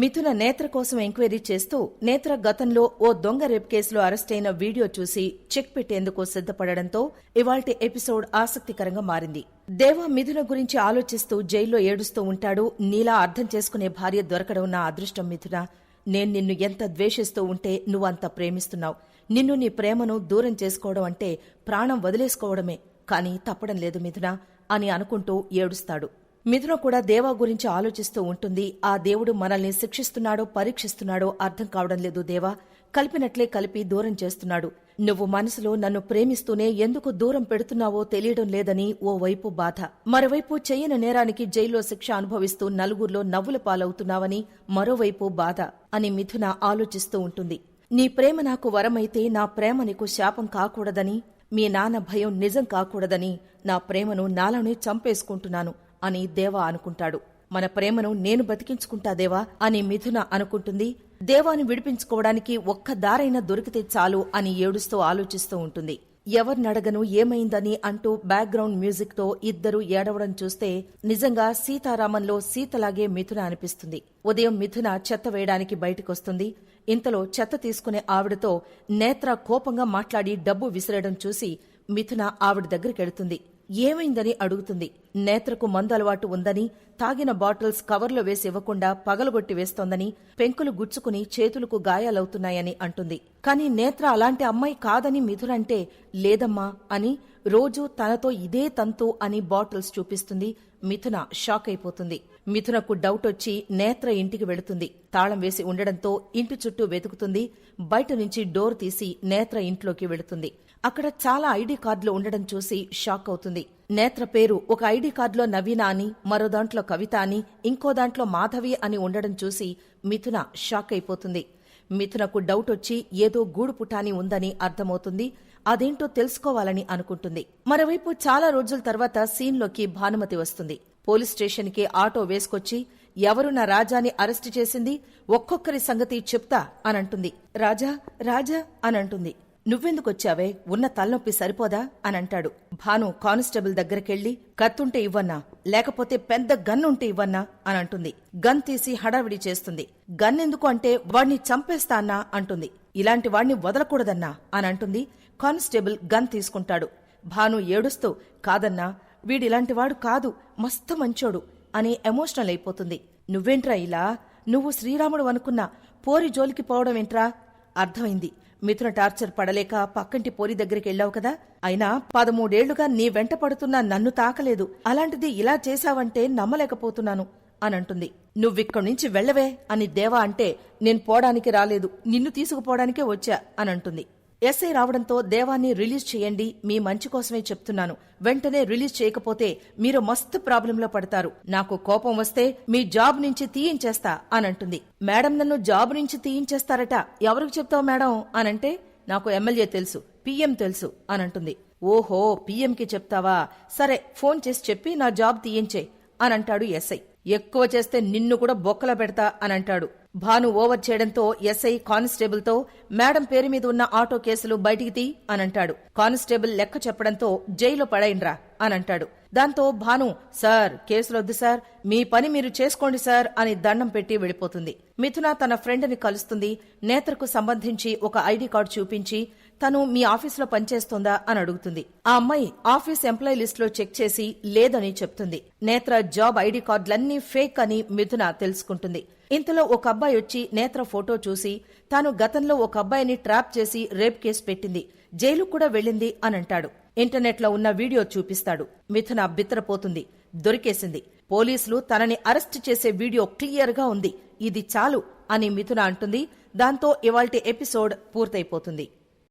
మిథున నేత్ర కోసం ఎంక్వైరీ చేస్తూ నేత్ర గతంలో ఓ దొంగ రేప్ కేసులో అరెస్టైన వీడియో చూసి చెక్ పెట్టేందుకు సిద్ధపడడంతో ఇవాల్టి ఎపిసోడ్ ఆసక్తికరంగా మారింది. దేవా మిథున గురించి ఆలోచిస్తూ జైల్లో ఏడుస్తూ ఉంటాడు. నీలా అర్థం చేసుకునే భార్య దొరకడం నా అదృష్టం మిథున. నేను నిన్ను ఎంత ద్వేషిస్తూ ఉంటే నువ్వంత ప్రేమిస్తున్నావు. నిన్ను నీ ప్రేమను దూరం చేసుకోవడం అంటే ప్రాణం వదిలేసుకోవడమే. కానీ తప్పడం లేదు మిథున అని అనుకుంటూ ఏడుస్తాడు. మిథున కూడా దేవా గురించి ఆలోచిస్తూ ఉంటుంది. ఆ దేవుడు మనల్ని శిక్షిస్తున్నాడో పరీక్షిస్తున్నాడో అర్థం కావడం లేదు దేవా. కలిపినట్లే కలిపి దూరం చేస్తున్నాడు. నువ్వు మనసులో నన్ను ప్రేమిస్తూనే ఎందుకు దూరం పెడుతున్నావో తెలియడం లేదని ఓ వైపు బాధ. మరోవైపు చెయ్యని నేరానికి జైల్లో శిక్ష అనుభవిస్తూ నలుగురిలో నవ్వుల పాలవుతున్నావని మరోవైపు బాధ అని మిథున ఆలోచిస్తూ ఉంటుంది. నీ ప్రేమ నాకు వరమైతే నా ప్రేమ నీకు శాపం కాకూడదని మీ నాన్న భయం నిజం కాకూడదని నా ప్రేమను నాలోనే చంపేసుకుంటున్నాను. అని దేవా అనుకుంటాడు. మన ప్రేమను నేను బతికించుకుంటా దేవా అని మిథున అనుకుంటుంది. దేవాని విడిపించుకోవడానికి ఒక్క దారైనా దొరికితే చాలు అని ఏడుస్తూ ఆలోచిస్తూ ఉంటుంది. ఎవరినడగను ఏమైందని అంటూ బ్యాక్గ్రౌండ్ మ్యూజిక్తో ఇద్దరు ఏడవడం చూస్తే నిజంగా సీతారామంలో సీతలాగే మిథున అనిపిస్తుంది. ఉదయం మిథున చెత్త వేయడానికి బయటకొస్తుంది. ఇంతలో చెత్త తీసుకునే ఆవిడతో నేత్ర కోపంగా మాట్లాడి డబ్బు విసిరడం చూసి మిథున ఆవిడ దగ్గరికెడుతుంది ఏమైందని అడుగుతుంది. నేత్రకు మందు అలవాటు ఉందని తాగిన బాటిల్స్ కవర్లో వేసి ఇవ్వకుండా పగలగొట్టి వేస్తోందని పెంకులు గుచ్చుకుని చేతులకు గాయాలవుతున్నాయని అంటుంది. కాని నేత్ర అలాంటి అమ్మాయి కాదని మిథులంటే లేదమ్మా అని రోజూ తనతో ఇదే తంతు అని బాటిల్స్ చూపిస్తుంది. మిథున షాక్ అయిపోతుంది. మిథునకు డౌట్ వచ్చి నేత్ర ఇంటికి వెళుతుంది. తాళం వేసి ఉండడంతో ఇంటి చుట్టూ వెతుకుతుంది. బయట నుంచి డోర్ తీసి నేత్ర ఇంట్లోకి వెళుతుంది. అక్కడ చాలా ఐడి కార్డులు ఉండడం చూసి షాక్ అవుతుంది. నేత్ర పేరు ఒక ఐడి కార్డులో నవీన అని మరో దాంట్లో కవిత అని ఇంకో దాంట్లో మాధవి అని ఉండడం చూసి మిథున షాక్ అయిపోతుంది. మిథునకు డౌట్ వచ్చి ఏదో గూడు పుటాని ఉందని అర్థమవుతుంది. అదేంటో తెలుసుకోవాలని అనుకుంటుంది. మరోవైపు చాలా రోజుల తర్వాత సీన్లోకి భానుమతి వస్తుంది. పోలీస్ స్టేషన్కి ఆటో వేసుకొచ్చి ఎవరు నా రాజాని అరెస్టు చేసింది? ఒక్కొక్కరి సంగతి చెప్తా అనంటుంది రాజా రాజా అనంటుంది నువ్వెందుకొచ్చావే? ఉన్న తలనొప్పి సరిపోదా? అని అంటాడు భాను కానిస్టేబుల్ దగ్గరకెళ్ళి కత్తుంటే ఇవ్వన్నా లేకపోతే పెద్ద గన్ ఉంటే ఇవ్వన్నా అని అంటుంది గన్ తీసి హడావిడి చేస్తుంది. గన్ ఎందుకు అంటే వాణ్ణి చంపేస్తా అన్నా అంటుంది. ఇలాంటి వాణ్ణి వదలకూడదన్నా అని అంటుంది కానిస్టేబుల్ గన్ తీసుకుంటాడు. భాను ఏడుస్తూ కాదన్నా వీడిలాంటివాడు కాదు మస్తు మంచోడు అని ఎమోషనల్ అయిపోతుంది. నువ్వేంట్రా ఇలా? నువ్వు శ్రీరాముడు అనుకున్నా పోరి జోలికి పోవడం ఏంట్రా అర్థమైంది. మిథున టార్చర్ పడలేక పక్కంటి పోరి దగ్గరికి వెళ్ళావు కదా? అయినా పదమూడేళ్ళుగా నీ వెంట పడుతున్నా నన్ను తాకలేదు. అలాంటిది ఇలా చేశావంటే నమ్మలేకపోతున్నాను అనంటుంది. నువ్విక్కడి నుంచి వెళ్ళవే అని దేవా అంటే నేను పోవడానికి రాలేదు. నిన్ను తీసుకుపోవడానికే వచ్చా అనంటుంది. ఎస్ఐ రావడంతో దేవాన్ని రిలీజ్ చేయండి మీ మంచి కోసమే చెప్తున్నాను. వెంటనే రిలీజ్ చేయకపోతే మీరు మస్తు ప్రాబ్లంలో పడతారు. నాకు కోపం వస్తే మీ జాబ్ నుంచి తీయించేస్తా అనంటుంది. మేడం నన్ను జాబ్ నుంచి తీయించేస్తారట. ఎవరికి చెప్తావు మేడం? అనంటే నాకు ఎమ్మెల్యే తెలుసు పీఎం తెలుసు అనంటుంది. ఓహో పీఎంకి చెప్తావా? సరే ఫోన్ చేసి చెప్పి నా జాబ్ తీయించే అనంటాడు ఎస్ఐ. ఎక్కువ చేస్తే నిన్ను కూడా బొక్కల పెడతా అనంటాడు. భాను ఓవర్ చేయడంతో ఎస్ఐ కానిస్టేబుల్తో మేడం పేరు మీద ఉన్న ఆటో కేసులు బయటికి తీ అనంటాడు. కానిస్టేబుల్ లెక్క చెప్పడంతో జైలు పడైండ్రా అనంటాడు. దాంతో భాను సార్ కేసులొద్దు సార్. మీ పని మీరు చేసుకోండి సార్ అని దండం పెట్టి వెళ్ళిపోతుంది. మిథున తన ఫ్రెండ్ని కలుస్తుంది. నేత్రకు సంబంధించి ఒక ఐడి కార్డు చూపించి తను మీ ఆఫీసులో పనిచేస్తోందా? అని అడుగుతుంది. ఆ అమ్మాయి ఆఫీస్ ఎంప్లాయ్ లిస్టులో చెక్ చేసి లేదని చెప్తుంది. నేత్ర జాబ్ ఐడి కార్డులన్నీ ఫేక్ అని మిథున తెలుసుకుంటుంది. ఇంతలో ఒక అబ్బాయి వచ్చి నేత్ర ఫోటో చూసి తాను గతంలో ఒక అబ్బాయిని ట్రాప్ చేసి రేప్ కేసు పెట్టింది జైలు కూడా వెళ్ళింది అని అంటాడు. ఇంటర్నెట్లో ఉన్న వీడియో చూపిస్తాడు. మిథున బిత్తరపోతుంది దొరికేసింది. పోలీసులు తనని అరెస్ట్ చేసే వీడియో క్లియర్గా ఉంది. ఇది చాలు అని మిథున అంటుంది. దాంతో ఇవాల్టి ఎపిసోడ్ పూర్తయిపోతుంది.